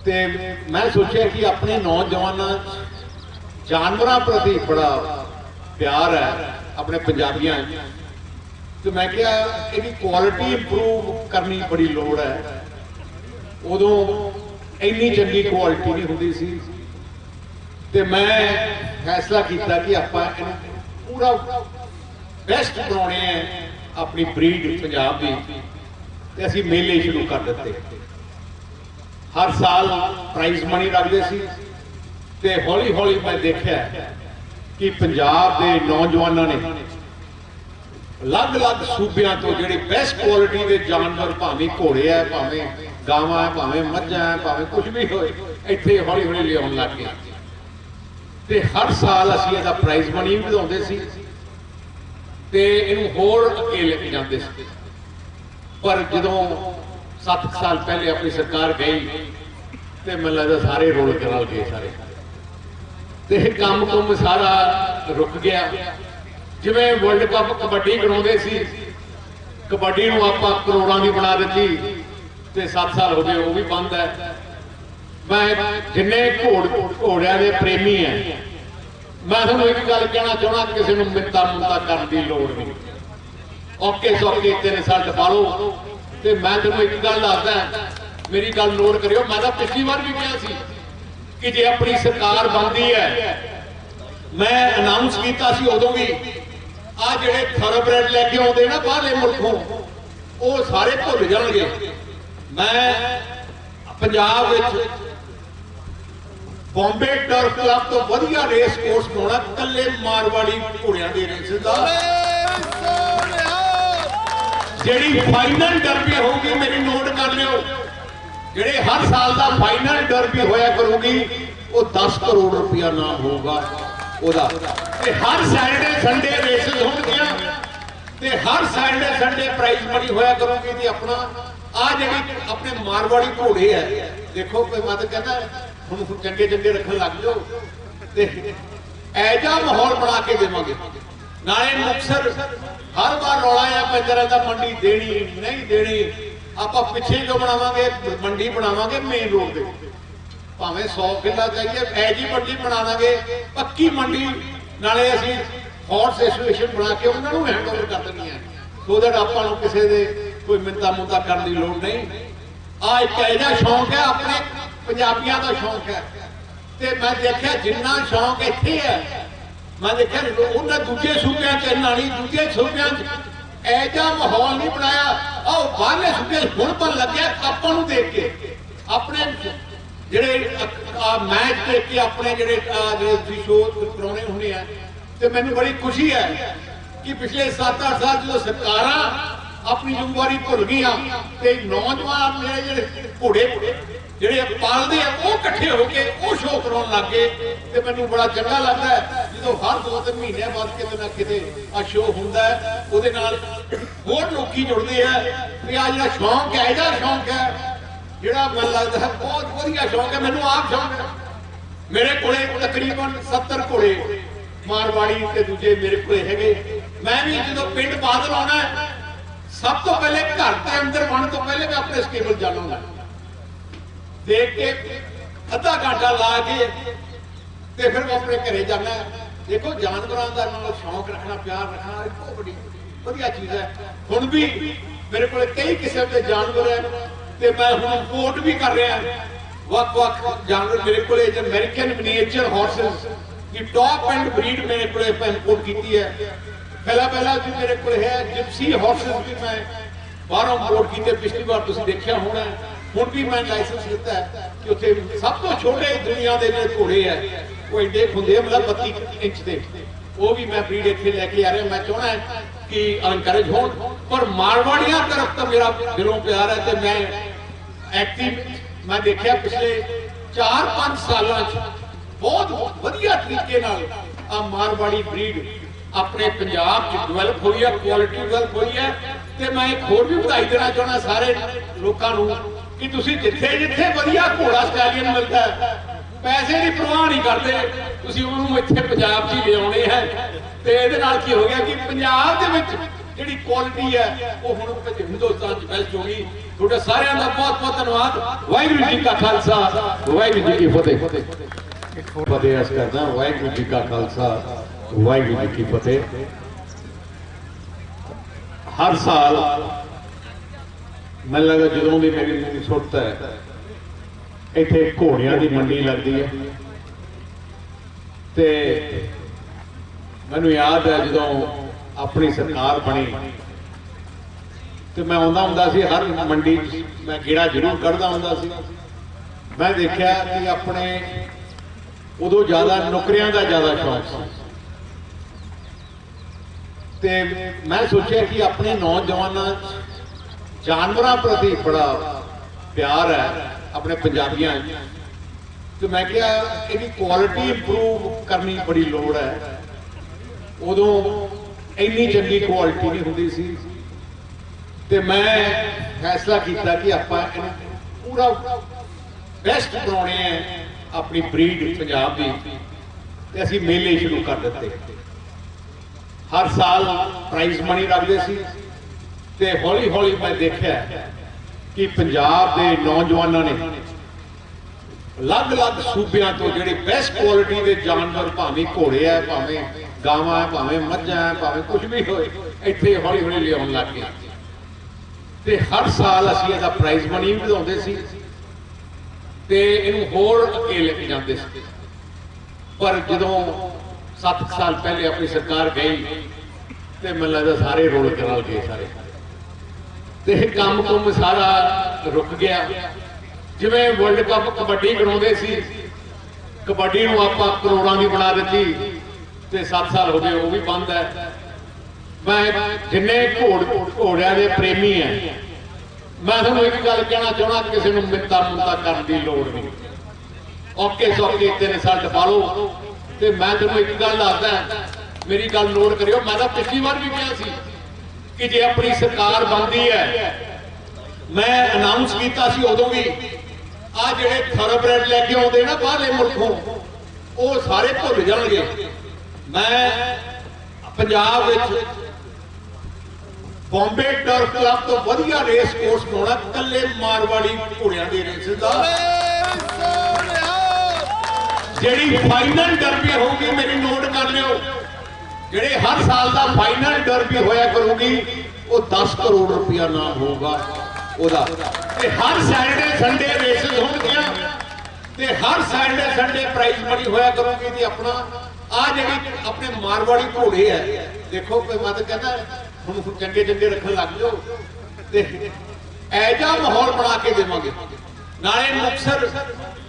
ਤੇ ਮੈਂ ਸੋਚਿਆ ਕਿ ਆਪਣੇ ਨੌਜਵਾਨਾਂ 'ਚ ਜਾਨਵਰਾਂ ਪ੍ਰਤੀ ਬੜਾ ਪਿਆਰ ਹੈ, ਆਪਣੇ ਪੰਜਾਬੀਆਂ 'ਚ ਤੇ ਮੈਂ ਕਿਹਾ, ਇਹਦੀ ਕੁਆਲਿਟੀ ਇੰਪਰੂਵ ਕਰਨੀ ਬੜੀ ਲੋੜ ਹੈ। ਉਦੋਂ ਇੰਨੀ ਚੰਗੀ ਕੁਆਲਿਟੀ ਨਹੀਂ ਹੁੰਦੀ ਸੀ। ਤੇ ਮੈਂ ਫੈਸਲਾ ਕੀਤਾ ਕਿ ਆਪਾਂ ਇਹਨੂੰ ਪੂਰਾ ਬੈਸਟ ਬਣਾਉਣੇ ਹੈ ਆਪਣੀ ਬਰੀਡ ਪੰਜਾਬ ਦੀ। ਤੇ ਅਸੀਂ ਮੇਲੇ ਸ਼ੁਰੂ ਕਰ ਦਿੱਤੇ। ਹਰ ਸਾਲ ਪ੍ਰਾਈਜ਼ ਮਨੀ ਰੱਖਦੇ ਸੀ। ਤੇ ਹੌਲੀ ਹੌਲੀ ਮੈਂ ਦੇਖਿਆ ਕਿ ਪੰਜਾਬ ਦੇ ਨੌਜਵਾਨਾਂ ਨੇ ਅਲੱਗ-ਅਲੱਗ ਸੂਬਿਆਂ ਤੋਂ ਜਿਹੜੇ ਬੈਸਟ ਕੁਆਲਿਟੀ ਦੇ ਜਾਨਵਰ ਭਾਵੇਂ ਘੋੜੇ ਆ, ਭਾਵੇਂ ਗਾਵਾਂ ਆ, ਭਾਵੇਂ ਮੱਝਾਂ ਆ, ਭਾਵੇਂ ਕੁਝ ਵੀ ਹੋਏ, ਇੱਥੇ ਹੌਲੀ ਹੌਲੀ ਲਿਆਉਣ ਲੱਗ ਗਏ। ਤੇ ਹਰ ਸਾਲ ਅਸੀਂ ਇਹਦਾ ਪ੍ਰਾਈਜ਼ ਮਨੀ ਵੀ ਵਧਾਉਂਦੇ ਸੀ ਤੇ ਇਹਨੂੰ ਹੋਰ ਅੱਗੇ ਲੈ ਕੇ ਜਾਂਦੇ ਸੀ। ਪਰ ਜਦੋਂ 7 ਸਾਲ ਪਹਿਲੇ ਆਪਣੀ ਸਰਕਾਰ ਗਈ ਤੇ ਮੈਨੂੰ ਲੱਗਦਾ ਸਾਰੇ ਰੋਲ ਕਰਾਲ ਗਏ ਸਾਰੇ। ਤੇ ਇਹ ਕੰਮ ਕੁਮ ਸਾਰਾ ਰੁਕ ਗਿਆ। ਜਿਵੇਂ ਵਰਲਡ ਕੱਪ ਕਬੱਡੀ ਕਰਾਉਂਦੇ ਸੀ, ਕਬੱਡੀ ਨੂੰ ਆਪਾਂ ਕਰੋੜਾਂ ਦੀ ਬਣਾ ਦਿੱਤੀ ਤੇ 7 ਸਾਲ ਹੋ ਗਏ, ਉਹ ਵੀ ਬੰਦ ਹੈ। ਮੈਂ ਜਿੰਨੇ ਘੋੜ ਘੋੜਿਆਂ ਦੇ ਪ੍ਰੇਮੀ ਹੈ ਮੈਂ ਤੁਹਾਨੂੰ ਇੱਕ ਗੱਲ ਕਹਿਣਾ ਚਾਹਣਾ ਕਿਸੇ ਨੂੰ ਮਿੰਤਾ ਮੁੰਤਾ ਕਰਨ ਦੀ ਲੋੜ ਨਹੀਂ। ਓਕੇ ਸੋਕੇ ਤਿੰਨ ਸਾਲ ਪਾ ਲਓ ਤੇ ਮੈਂ ਤੁਹਾਨੂੰ ਇੱਕ ਗੱਲ ਦੱਸਦਾ, ਮੇਰੀ ਗੱਲ ਨੋਟ ਕਰਿਓ, ਮੈਂ ਤਾਂ ਪਿਛਲੀ ਵਾਰ ਵੀ ਕਿਹਾ ਸੀ ਕਿ ਜੇ ਆਪਣੀ ਸਰਕਾਰ ਬਣਦੀ ਹੈ ਮੈਂ ਅਨਾਉਂਸ ਕੀਤਾ ਸੀ ਉਦੋਂ ਵੀ ਆ ਜਿਹੜੇ ਥਰਬਰੈਡ ਲੈ ਕੇ ਆਉਂਦੇ ਨਾ ਬਾਹਰਲੇ ਮੁਲਕੋਂ ਉਹ ਸਾਰੇ ਭੁੱਲ ਜਾਣਗੇ। ਮੈਂ ਪੰਜਾਬ ਵਿੱਚ ਬੰਬੇ ਟਰਫ ਕਲੱਬ ਤੋਂ ਵਧੀਆ ਰੇਸ ਕੋਰਸ ਬਣਾਉਣਾ ਕੱਲੇ ਮਾਰਵਾੜੀ ਘੋੜਿਆਂ ਦੇ ਰੇਸ ਦਾ। ਜਿਹੜੀ ਫਾਈਨਲ ਡਰਬੀ ਹੋਊਗੀ ਮੇਰੀ ਨੋਟ ਕਰ ਲਿਓ। ਜਿਹੜੇ ਹਰ ਸਾਲ ਦਾ ਫਾਈਨਲ ਡਰਬੀ ਹੋਇਆ ਕਰੂਗੀ, ਉਹ 10 ਕਰੋੜ ਰੁਪਇਆ ਨਾਮ ਹੋਊਗਾ ਉਹਦਾ। ਤੇ ਹਰ ਸੈਟਰਡੇ ਸੰਡੇ ਰੇਸਸ ਹੋਣਗੀਆਂ। ਤੇ ਹਰ ਸੈਟਰਡੇ ਸੰਡੇ ਪ੍ਰਾਈਜ਼ ਮਨੀ ਹੋਇਆ ਕਰੂਗੀ ਤੇ ਆਪਣਾ, ਆ ਜਿਹੜੀ ਆਪਣੇ ਮਾਰਵਾੜੀ ਘੋੜੇ ਆ ਦੇਖੋ ਕੋਈ ਮਤ ਕਹਿੰਦਾ, ਹੁਣ ਚੰਗੇ ਚੰਗੇ ਰੱਖਣ ਲੱਗ ਜਾਓ। ਤੇ ਐਜਾ ਮਾਹੌਲ ਬਣਾ ਕੇ ਦੇਵਾਂਗੇ। ਨਾਲੇ ਮੁਕਸਰ ਹਰ ਵਾਰ ਰੌਲਾ ਆ ਪੈਂਦਾ ਦਾ ਮੰਡੀ ਦੇਣੀ, ਨਹੀਂ ਦੇਣੀ। ਆਪਾਂ ਪਿੱਛੇ ਜੋ ਬਣਾਵਾਂਗੇ? ਮੰਡੀ ਬਣਾਵਾਂਗੇ ਮੇਨ ਰੋਡ ਦੇ ਭਾਵੇਂ 100 ਕਿੱਲਾ ਚਾਹੀਏ ਐਜੀ ਮੰਡੀ ਬਣਾ ਪੱਕੀ ਮੰਡੀ, ਨਾਲੇ ਅਸੀਂ ਹਾਰਸ ਐਸੋਸੀਏਸ਼ਨ ਬਣਾ ਕੇ ਉਹਨਾਂ ਨੂੰ ਹੈਂਡਓਵਰ ਕਰ ਦੇਣੀ ਹੈ। ਸੋ ਦੈਟ ਆਪਾਂ ਨੂੰ ਕਿਸੇ ਦੇ ਕੋਈ ਮਿੰਤਾ ਮੁੰਤਾ ਕਰਨ ਦੀ ਲੋੜ ਨਹੀਂ। ਆ ਇੱਕ ਇਹਦਾ ਸ਼ੌਂਕ ਹੈ, ਆਪਣੇ ਪੰਜਾਬੀਆਂ ਦਾ ਸ਼ੌਂਕ ਹੈ। ਤੇ ਮੈਂ ਦੇਖਿਆ ਜਿੰਨਾ ਸ਼ੌਂਕ ਇੱਥੇ ਹੈ, ਮੈਂ ਦੇਖਿਆ ਉਹਨਾਂ ਦੂਜੇ ਸੂਬਿਆਂ 'ਚ ਇੰਨਾ ਦੂਜੇ ਸੂਬਿਆਂ 'ਚ ਐਜਾ ਮਾਹੌਲ ਨਹੀਂ ਬਣਾਇਆ। ਆਹ ਬਾਹਰਲੇ ਸੂਬੇ ਹੁਣ ਪਨ ਲੱਗਿਆ ਆਪਾਂ ਨੂੰ ਦੇਖ ਕੇ। ਆਪਣੇ ਜਿਹੜੇ ਆ ਮੈਚ ਦੇਖ ਕੇ ਆਪਣੇ ਜਿਹੜੇ ਜਿਹੜੇ ਸ਼ੋਅ ਕਰਾਉਣੇ ਹੁੰਦੇ ਆ, ਤੇ ਮੈਨੂੰ ਬੜੀ ਖੁਸ਼ੀ ਹੈ ਕਿ ਪਿਛਲੇ 7-8 ਸਾਲ ਜਦੋਂ ਸਰਕਾਰਾਂ ਆਪਣੀ ਜ਼ਿੰਮੇਵਾਰੀ ਭੁੱਲ ਗਈਆਂ ਤੇ ਨੌਜਵਾਨ ਮੇਰੇ ਜਿਹੜੇ ਘੋੜੇ ਜਿਹੜੇ ਪਾਲਦੇ ਆ, ਉਹ ਇਕੱਠੇ ਹੋ ਕੇ, ਉਹ ਸ਼ੋਅ ਕਰਾਉਣ ਲੱਗੇ ਤੇ ਮੈਨੂੰ ਬੜਾ ਚੰਗਾ ਲੱਗਦਾ ਹੈ ਜਦੋਂ ਹਰ ਦੋ ਤਿੰਨ ਮਹੀਨਿਆਂ ਬਾਅਦ ਕਿਤੇ ਨਾ ਕਿਤੇ ਆ ਸ਼ੋਅ ਹੁੰਦਾ ਹੈ। ਉਹਦੇ ਨਾਲ ਹੋਰ ਲੋਕੀ ਜੁੜਦੇ ਆ ਵੀ ਆ ਜਿਹੜਾ ਸ਼ੌਂਕ ਹੈ, ਇਹਦਾ ਸ਼ੌਂਕ ਹੈ। ਜਿਹੜਾ ਮੈਨੂੰ ਲੱਗਦਾ ਹੈ ਬਹੁਤ ਵਧੀਆ ਸ਼ੌਂਕ ਹੈ, ਮੈਨੂੰ ਆਪ ਸ਼ੌਂਕ ਹੈ। ਮੇਰੇ ਕੋਲੇ ਤਕਰੀਬਨ 70 ਘੋੜੇ ਮਾਰਵਾੜੀ ਤੇ ਦੂਜੇ ਮੇਰੇ ਕੋਲੇ ਹੈਗੇ। ਮੈਂ ਵੀ ਜਦੋਂ ਪਿੰਡ ਬਾਦਲ ਆਉਣਾ ਸਭ ਤੋਂ ਪਹਿਲੇ ਘਰ ਦੇ ਅੰਦਰ ਵੜਨ ਤੋਂ ਪਹਿਲੇ ਮੈਂ ਆਪਣੇ ਸਟੇਬਲ ਜਾਣਾਂਗਾ। ਦੇਖ ਕੇ ਅੱਧਾ ਘੰਟਾ ਲਾ ਕੇ ਤੇ ਫਿਰ ਮੈਂ ਆਪਣੇ ਘਰੇ ਜਾਣਾ ਦੇਖੋ, ਜਾਨਵਰਾਂ ਦਾ ਨਾਲ ਸ਼ੌਂਕ ਰੱਖਣਾ, ਪਿਆਰ ਰੱਖਣਾ, ਇਹ ਬਹੁਤ ਵੱਡੀ, ਵਧੀਆ ਚੀਜ਼ ਹੈ। ਹੁਣ ਵੀ ਮੇਰੇ ਕੋਲ ਕਈ ਕਿਸਮ ਦੇ ਜਾਨਵਰ ਹੈ ਤੇ ਮੈਂ ਹੁਣ ਇੰਪੋਰਟ ਵੀ ਕਰ ਰਿਹਾ। ਵੱਖ ਵੱਖ ਜਾਨਵਰ ਮੇਰੇ ਕੋਲ ਜੇ ਅਮਰੀਕਨ ਮਿਨੀਏਚਰ ਹਾਰਸਸ ਦੀ ਟੌਪ ਐਂਡ ਬਰੀਡ ਮੇਰੇ ਕੋਲ ਇੰਪੋਰਟ ਕੀਤੀ ਹੈ। ਪਹਿਲਾ ਪਹਿਲਾ ਜੀ ਮੇਰੇ ਕੋਲ ਹੈ ਜਿਪਸੀ ਹਾਰਸਸ ਵੀ ਮੈਂ ਬਾਹਰੋਂ ਇੰਪੋਰਟ ਕੀਤੇ, ਪਿਛਲੀ ਵਾਰ ਤੁਸੀਂ ਦੇਖਿਆ ਹੋਣਾ ਹੁਣ ਵੀ ਮੈਂ ਲਾਇਸੈਂਸ ਲਿੱਤਾ ਹੈ ਕਿ ਉੱਥੇ ਸਭ ਤੋਂ ਛੋਟੇ ਦੁਨੀਆ ਦੇ ਜਿਹੜੇ ਘੋੜੇ ਆ ਉਹ ਐਡੇ ਹੁੰਦੇ ਆ, ਮਤਲਬ 32 ਇੰਚ ਦੇ। ਉਹ ਵੀ ਮੈਂ ਬਰੀਡ ਇੱਥੇ ਲੈ ਕੇ ਆ ਰਿਹਾ, ਮੈਂ ਚਾਹਣਾ ਕਿ ਅਨਕਰੇਜ ਹੋਣ। ਪਰ ਮਾਰਵਾੜੀਆਂ ਤਰਫ ਤਾਂ ਮੇਰਾ ਦਿਲੋਂ ਪਿਆਰ ਹੈ ਤੇ ਮੈਂ ਐਕਟਿਵ ਮੈਂ ਦੇਖਿਆ ਪਿਛਲੇ 4-5 ਸਾਲਾਂ 'ਚ ਬਹੁਤ ਵਧੀਆ ਤਰੀਕੇ ਨਾਲ ਆ ਮਾਰਵਾੜੀ ਬਰੀਡ ਆਪਣੇ ਪੰਜਾਬ 'ਚ ਡਿਵੈਲਪ ਹੋਈ ਹੈ ਕੁਆਲਿਟੀ ਡਿਵੈਲਪ ਹੋਈ ਹੈ ਤੇ ਮੈਂ ਇੱਕ ਹੋਰ ਵੀ ਵਧਾਈ ਦੇਣਾ ਚਾਹੁੰਦਾ ਸਾਰੇ ਲੋਕਾਂ ਨੂੰ ਕਿ ਤੁਸੀਂ ਜਿੱਥੇ ਜਿੱਥੇ ਵਧੀਆ ਘੋੜਾ ਸਟਾਲੀਅਨ ਮਿਲਦਾ ਹੈ, ਪੈਸੇ ਦੀ ਪਰਵਾਹ ਨਹੀਂ ਕਰਦੇ, ਤੁਸੀਂ ਉਹਨੂੰ ਇੱਥੇ ਪੰਜਾਬ 'ਚ ਹੀ ਲਿਆਉਣੇ ਹੈ। ਤੇ ਇਹਦੇ ਨਾਲ ਕੀ ਹੋ ਗਿਆ ਕਿ ਪੰਜਾਬ ਦੇ ਵਿੱਚ ਜਿਹੜੀ ਕੁਆਲਿਟੀ ਹੈ, ਉਹ ਹੁਣ ਹਿੰਦੁਸਤਾਨ 'ਚ ਬੈਸਟ ਹੋ ਤੁਹਾਡੇ ਸਾਰਿਆਂ ਦਾ ਬਹੁਤ ਬਹੁਤ ਧੰਨਵਾਦ। ਵਾਹਿਗੁਰੂ ਜੀ ਕਾ ਖਾਲਸਾ। ਵਾਹਿਗੁਰੂ ਜੀ ਕੀ ਫਤਿਹ। ਫਤਿਹ ਅਸ ਕਰਦਾ, ਵਾਹਿਗੁਰੂ ਜੀ ਕਾ ਖਾਲਸਾ। ਵਾਹਿਗੁਰੂ ਜੀ ਕੀ ਫਤਿਹ। ਹਰ ਸਾਲ ਮੈਨੂੰ ਲੱਗਾ ਜਦੋਂ ਵੀ ਮੇਰੀ ਸੁਰਤ ਹੈ, ਇੱਥੇ ਘੋੜਿਆਂ ਦੀ ਮੰਡੀ ਲੱਗਦੀ ਹੈ। ਤੇ ਮੈਨੂੰ ਯਾਦ ਹੈ ਜਦੋਂ ਆਪਣੀ ਸਰਕਾਰ ਬਣੀ। ਤੇ ਮੈਂ ਆਉਂਦਾ ਹੁੰਦਾ ਸੀ, ਹਰ ਮੰਡੀ ਮੈਂ ਗੇੜਾ ਜ਼ਰੂਰ ਕੱਢਦਾ ਹੁੰਦਾ ਸੀ। ਮੈਂ ਦੇਖਿਆ ਕਿ ਆਪਣੇ ਉਦੋਂ ਜ਼ਿਆਦਾ ਨੌਕਰੀਆਂ ਦਾ ਜ਼ਿਆਦਾ ਸ਼ੌਕ ਸੀ। ਤੇ ਮੈਂ ਸੋਚਿਆ ਕਿ ਆਪਣੇ ਨੌਜਵਾਨਾਂ 'ਚ ਜਾਨਵਰਾਂ ਪ੍ਰਤੀ ਬੜਾ ਪਿਆਰ ਹੈ, ਆਪਣੇ ਪੰਜਾਬੀਆਂ 'ਚ ਤੇ ਮੈਂ ਕਿਹਾ, ਇਹਦੀ ਕੁਆਲਿਟੀ ਇੰਪਰੂਵ ਕਰਨੀ ਬੜੀ ਲੋੜ ਹੈ। ਉਦੋਂ ਇੰਨੀ ਚੰਗੀ ਕੁਆਲਿਟੀ ਨਹੀਂ ਹੁੰਦੀ ਸੀ। ਤੇ ਮੈਂ ਫੈਸਲਾ ਕੀਤਾ ਕਿ ਆਪਾਂ ਇਹਨੂੰ ਪੂਰਾ ਬੈਸਟ ਬਣਾਉਣੇ ਹੈ ਆਪਣੀ ਬਰੀਡ ਪੰਜਾਬ ਦੀ। ਤੇ ਅਸੀਂ ਮੇਲੇ ਸ਼ੁਰੂ ਕਰ ਦਿੱਤੇ। ਹਰ ਸਾਲ ਪ੍ਰਾਈਜ਼ ਮਨੀ ਰੱਖਦੇ ਸੀ। ਤੇ ਹੌਲੀ ਹੌਲੀ ਮੈਂ ਦੇਖਿਆ ਕਿ ਪੰਜਾਬ ਦੇ ਨੌਜਵਾਨਾਂ ਨੇ ਅਲੱਗ-ਅਲੱਗ ਸੂਬਿਆਂ ਤੋਂ ਜਿਹੜੇ ਬੈਸਟ ਕੁਆਲਿਟੀ ਦੇ ਜਾਨਵਰ ਭਾਵੇਂ ਘੋੜੇ ਆ, ਭਾਵੇਂ ਗਾਵਾਂ ਆ, ਭਾਵੇਂ ਮੱਝਾਂ ਆ, ਭਾਵੇਂ ਕੁਝ ਵੀ ਹੋਏ, ਇੱਥੇ ਹੌਲੀ ਹੌਲੀ ਲਿਆਉਣ ਲੱਗ ਗਏ। ਤੇ ਹਰ ਸਾਲ ਅਸੀਂ ਇਹਦਾ ਪ੍ਰਾਈਜ਼ ਮਨੀ ਵੀ ਵਧਾਉਂਦੇ ਸੀ ਤੇ ਇਹਨੂੰ ਹੋਰ ਅੱਗੇ ਲੈ ਕੇ ਜਾਂਦੇ ਸੀ। ਪਰ ਜਦੋਂ 7 ਸਾਲ ਪਹਿਲੇ ਆਪਣੀ ਸਰਕਾਰ ਗਈ ਤੇ ਮੈਨੂੰ ਲੱਗਦਾ ਸਾਰੇ ਰੋਲ ਕੇ ਨਾਲ ਗਏ ਸਾਰੇ। ਤੇ ਇਹ ਕੰਮ ਕੁੰਮ ਸਾਰਾ ਰੁਕ ਗਿਆ। ਜਿਵੇਂ ਵਰਲਡ ਕੱਪ ਕਬੱਡੀ ਕਰਾਉਂਦੇ ਸੀ, ਕਬੱਡੀ ਨੂੰ ਆਪਾਂ ਕਰੋੜਾਂ ਦੀ ਬਣਾ ਦਿੱਤੀ ਤੇ 7 ਸਾਲ ਹੋ ਗਏ, ਉਹ ਵੀ ਬੰਦ ਹੈ। ਮੈਂ ਜਿੰਨੇ ਘੋੜ ਘੋੜਿਆਂ ਦੇ ਪ੍ਰੇਮੀ ਹੈ, ਮੈਂ ਤੁਹਾਨੂੰ ਇੱਕ ਗੱਲ ਕਹਿਣਾ ਚਾਹਣਾ ਕਿਸੇ ਨੂੰ ਮਿੰਤਾ ਮੁੰਤਾ ਕਰਨ ਦੀ ਲੋੜ ਨਹੀਂ। ਓਕੇ ਸੋਕੇ ਤੇ ਰਿਜ਼ਲਟ ਪਾ ਲਓ ਤੇ ਮੈਂ ਤੁਹਾਨੂੰ ਇੱਕ ਗੱਲ ਦੱਸਦਾ, ਮੇਰੀ ਗੱਲ ਨੋਟ ਕਰਿਓ, ਮੈਂ ਤਾਂ ਪਿਛਲੀ ਵਾਰ ਵੀ ਕਿਹਾ ਸੀ ਕਿ ਜੇ ਆਪਣੀ ਸਰਕਾਰ ਬਣਦੀ ਹੈ ਮੈਂ ਅਨਾਉਂਸ ਕੀਤਾ ਸੀ ਉਦੋਂ ਵੀ ਆ ਜਿਹੜੇ ਥਰਬਰੈਡ ਲੈ ਕੇ ਆਉਂਦੇ ਨਾ ਬਾਹਰਲੇ ਮੁਲਕੋਂ ਉਹ ਸਾਰੇ ਭੁੱਲ ਜਾਣਗੇ। ਮੈਂ ਪੰਜਾਬ ਵਿੱਚ ਬੰਬੇ ਟਰਫ ਕਲੱਬ ਤੋਂ ਵਧੀਆ ਰੇਸ ਕੋਰਸ ਬਣਾਉਣਾ ਕੱਲੇ ਮਾਰਵਾੜੀ ਘੋੜਿਆਂ ਦੇ ਰੇਸ ਦਾ। ਜਿਹੜੀ ਫਾਈਨਲ ਡਰਬੀ ਹੋਊਗੀ ਮੇਰੀ ਨੋਟ ਕਰ ਲਿਓ। ਜਿਹੜੇ ਹਰ ਸਾਲ ਦਾ ਫਾਈਨਲ ਡਰਬੀ ਹੋਇਆ ਕਰੂਗੀ, ਉਹ 10 ਕਰੋੜ ਰੁਪਇਆ ਨਾਮ ਹੋਊਗਾ ਉਹਦਾ। ਤੇ ਹਰ ਸੈਟਰਡੇ ਸੰਡੇ ਰੇਸਸ ਹੋਣਗੀਆਂ। ਤੇ ਹਰ ਸੈਟਰਡੇ ਸੰਡੇ ਪ੍ਰਾਈਜ਼ ਮਨੀ ਹੋਇਆ ਕਰੂਗੀ ਤੇ ਆਪਣਾ ਆ ਜਿਹੜੀ ਆਪਣੇ ਮਾਰਵਾੜੀ ਘੋੜੇ ਆ ਦੇਖੋ ਕੋਈ ਮਤ ਕਹਿੰਦਾ, ਹੁਣ ਚੰਗੇ ਚੰਗੇ ਰੱਖਣ ਲੱਗ ਜਾਓ। ਤੇ ਐਜਾ ਮਾਹੌਲ ਬਣਾ ਕੇ ਦੇਵਾਂਗੇ। ਨਾਲੇ ਮੁਕਸਰ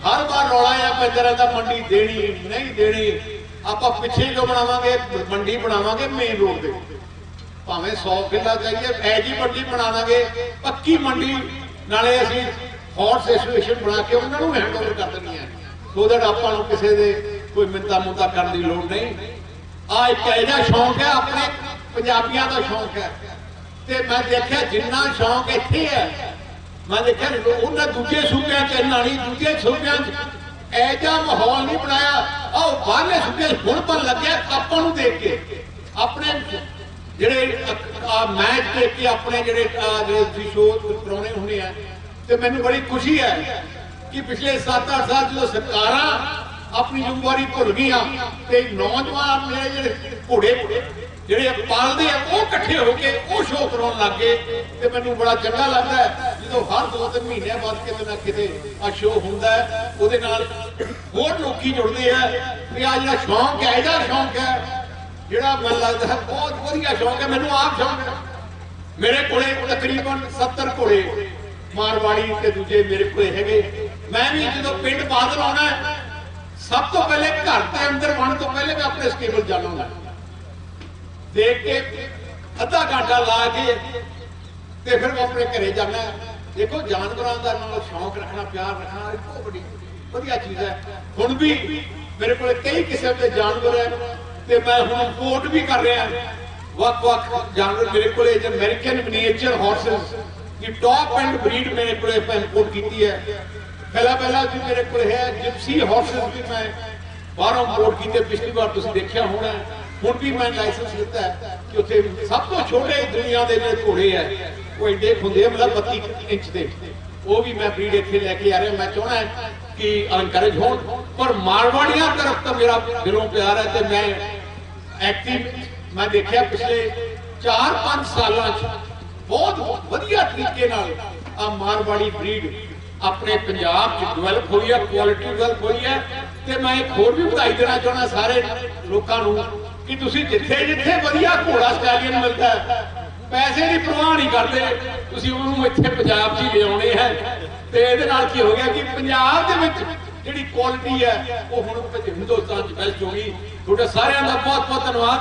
ਹਰ ਵਾਰ ਰੌਲਾ ਆ ਪੈਂਦਾ ਦਾ ਮੰਡੀ ਦੇਣੀ, ਨਹੀਂ ਦੇਣੀ। ਆਪਾਂ ਪਿੱਛੇ ਕਿਉਂ ਬਣਾਵਾਂਗੇ, ਮੰਡੀ ਬਣਾਵਾਂਗੇ ਮੇਨ ਰੋਡ ਦੇ ਭਾਵੇਂ 100 ਕਿੱਲਾ ਚਾਹੀਏ ਐ ਮੰਡੀ ਬਣਾ ਦਾਂਗੇ। ਪੱਕੀ ਮੰਡੀ, ਨਾਲੇ ਅਸੀਂ ਹਾਰਸ ਐਸੋਸੀਏਸ਼ਨ ਬਣਾ ਕੇ ਉਹਨਾਂ ਨੂੰ ਹੈਂਡਓਵਰ ਕਰ ਦਿੰਨੀ ਆ ਸੋ ਦੈਟ ਆਪਾਂ ਨੂੰ ਕਿਸੇ ਦੇ ਕੋਈ ਮਿੰਤਾ ਮੁੰਤਾ ਕਰਨ ਦੀ ਲੋੜ ਨਹੀਂ। ਆ ਇੱਕ ਇਹਦਾ ਸ਼ੌਂਕ ਹੈ, ਆਪਣੇ ਪੰਜਾਬੀਆਂ ਦਾ ਸ਼ੌਂਕ ਹੈ। ਤੇ ਮੈਂ ਦੇਖਿਆ ਜਿੰਨਾ ਸ਼ੌਂਕ ਇੱਥੇ ਹੈ, ਮੈਂ ਦੇਖਿਆ ਉਹਨਾਂ ਦੂਜੇ ਸੂਬਿਆਂ ਚ ਇੰਨਾ ਨਹੀਂ ਦੂਜੇ ਸੂਬਿਆਂ ਚ ਐਜਾ ਮਾਹੌਲ ਨਹੀਂ ਬਣਾਇਆ। ਆਹ ਬਾਹਰਲੇ ਸੂਬਿਆਂ ਹੁਣ ਪਨ ਲੱਗਿਆ ਆਪਾਂ ਨੂੰ ਦੇਖ ਕੇ। ਆਪਣੇ ਜਿਹੜੇ, ਆ ਮੈਚ ਦੇਖ ਕੇ ਆਪਣੇ ਜਿਹੜੇ ਜਿਹੜੇ ਸ਼ੋਅ ਕਰਾਉਣੇ ਹੁੰਦੇ ਆ, ਤੇ ਮੈਨੂੰ ਬੜੀ ਖੁਸ਼ੀ ਹੈ ਕਿ ਪਿਛਲੇ 7-8 ਸਾਲ ਜਦੋਂ ਸਰਕਾਰਾਂ ਆਪਣੀ ਜ਼ਿੰਮੇਵਾਰੀ ਭੁੱਲ ਗਈਆਂ ਤੇ ਨੌਜਵਾਨ ਮੇਰੇ ਜਿਹੜੇ ਘੋੜੇ, ਜਿਹੜੇ ਪਾਲਦੇ ਆ, ਉਹ ਇਕੱਠੇ ਹੋ ਕੇ ਉਹ ਸ਼ੋਅ ਕਰਾਉਣ ਲੱਗੇ ਤੇ ਮੈਨੂੰ ਬੜਾ ਚੰਗਾ ਲੱਗਦਾ ਹੈ। ਜਦੋਂ ਹਰ ਦੋ ਤਿੰਨ ਮਹੀਨਿਆਂ ਬਾਅਦ ਕਿਤੇ ਨਾ ਕਿਤੇ ਆ ਸ਼ੋਅ ਹੁੰਦਾ ਹੈ। ਉਹਦੇ ਨਾਲ ਹੋਰ ਲੋਕੀ ਜੁੜਦੇ ਆ ਤੇ ਆ ਜਿਹੜਾ ਸ਼ੌਂਕ ਹੈ, ਇਹਦਾ ਸ਼ੌਂਕ ਹੈ। ਜਿਹੜਾ ਮੈਨੂੰ ਲੱਗਦਾ ਹੈ ਬਹੁਤ ਵਧੀਆ ਸ਼ੌਂਕ ਹੈ, ਮੈਨੂੰ ਆਪ ਸ਼ੌਂਕ ਹੈ। ਮੇਰੇ ਕੋਲੇ ਤਕਰੀਬਨ 70 ਘੋੜੇ ਮਾਰਵਾੜੀ ਤੇ ਦੂਜੇ ਮੇਰੇ ਕੋਲੇ ਹੈਗੇ। ਮੈਂ ਵੀ ਜਦੋਂ ਪਿੰਡ ਬਾਦਲ ਆਉਣਾ ਸਭ ਤੋਂ ਪਹਿਲੇ ਘਰ ਦੇ ਅੰਦਰ ਵੜਨ ਤੋਂ ਪਹਿਲੇ ਮੈਂ ਆਪਣੇ ਸਟੇਬਲ ਜਾਣਾਂਗਾ ਦੇਖ ਕੇ ਅੱਧਾ ਘੰਟਾ ਲਾ ਕੇ ਤੇ ਫਿਰ ਮੈਂ ਆਪਣੇ ਘਰੇ ਜਾਣਾ ਦੇਖੋ, ਜਾਨਵਰਾਂ ਦਾ ਨਾਲ ਸ਼ੌਂਕ ਰੱਖਣਾ, ਪਿਆਰ ਰੱਖਣਾ ਇਹ ਬਹੁਤ ਵੱਡੀ, ਵਧੀਆ ਚੀਜ਼ ਹੈ। ਹੁਣ ਵੀ ਮੇਰੇ ਕੋਲ ਕਈ ਕਿਸਮ ਦੇ ਜਾਨਵਰ ਹੈ ਤੇ ਮੈਂ ਹੁਣ ਇੰਪੋਰਟ ਵੀ ਕਰ ਰਿਹਾ ਵੱਖ ਵੱਖ ਜਾਨਵਰ ਮੇਰੇ ਕੋਲੇ ਜੇ ਅਮਰੀਕਨ ਮਿਨੀਏਚਰ ਹਾਰਸਸ ਦੀ ਟੌਪ ਐਂਡ ਬਰੀਡ ਮੇਰੇ ਕੋਲੇ ਮੈਂ ਇੰਪੋਰਟ ਕੀਤੀ ਹੈ। ਪਹਿਲਾ ਪਹਿਲਾ ਵੀ ਮੇਰੇ ਕੋਲ ਹੈ ਜਿਪਸੀ ਹਾਰਸਸ ਵੀ ਮੈਂ ਬਾਹਰੋਂ ਇੰਪੋਰਟ ਕੀਤੇ, ਪਿਛਲੀ ਵਾਰ ਤੁਸੀਂ ਦੇਖਿਆ ਹੋਣਾ। ਹੁਣ ਵੀ ਮੈਂ ਲਾਇਸੈਂਸ ਲਿੱਤਾ ਕਿ ਉੱਥੇ ਸਭ ਤੋਂ ਛੋਟੇ ਦੁਨੀਆ ਦੇ ਜਿਹੜੇ ਘੋੜੇ ਹੈ ਉਹ ਐਡੇ ਹੁੰਦੇ ਮਤਲਬ 32 ਇੰਚ ਦੇ। ਉਹ ਵੀ ਮੈਂ ਬਰੀਡ ਇੱਥੇ ਲੈ ਕੇ ਆ ਰਿਹਾ, ਮੈਂ ਚਾਹਣਾ ਕਿ ਅਨਕਰੇਜ ਹੋਣ। ਪਰ ਮਾਰਵਾੜੀਆਂ ਤਰਫ ਤਾਂ ਮੇਰਾ ਦਿਲੋਂ ਪਿਆਰ ਹੈ ਤੇ ਮੈਂ ਐਕਟਿਵ ਮੈਂ ਦੇਖਿਆ ਪਿਛਲੇ 4-5 ਸਾਲਾਂ 'ਚ ਬਹੁਤ ਵਧੀਆ ਤਰੀਕੇ ਨਾਲ ਆ ਮਾਰਵਾੜੀ ਬਰੀਡ ਆਪਣੇ ਪੰਜਾਬ 'ਚ ਡਿਵੈਲਪ ਹੋਈ ਹੈ ਕੁਆਲਿਟੀ ਡਿਵੈਲਪ ਹੋਈ ਹੈ। ਤੇ ਮੈਂ ਇੱਕ ਹੋਰ ਵੀ ਵਧਾਈ ਦੇਣਾ ਚਾਹੁੰਦਾ ਸਾਰੇ ਲੋਕਾਂ ਨੂੰ ਕਿ ਤੁਸੀਂ ਜਿੱਥੇ ਜਿੱਥੇ ਵਧੀਆ ਘੋੜਾ ਸਟਾਲੀਅਨ ਮਿਲਦਾ ਹੈ ਪੈਸੇ ਦੀ ਪਰਵਾਹ ਨਹੀਂ ਕਰਦੇ। ਤੁਸੀਂ ਉਹਨੂੰ ਇੱਥੇ ਪੰਜਾਬ 'ਚ ਹੀ ਲਿਆਉਣੇ ਹੈ। ਤੇ ਇਹਦੇ ਨਾਲ ਕੀ ਹੋ ਗਿਆ ਕਿ ਪੰਜਾਬ ਦੇ ਵਿੱਚ ਜਿਹੜੀ ਕੁਆਲਿਟੀ ਹੈ, ਉਹ ਹੁਣ ਹਿੰਦੁਸਤਾਨ 'ਚ ਬੈਸਟ ਹੋ ਗਈ। ਤੁਹਾਡਾ ਸਾਰਿਆਂ ਦਾ ਬਹੁਤ ਬਹੁਤ ਧੰਨਵਾਦ।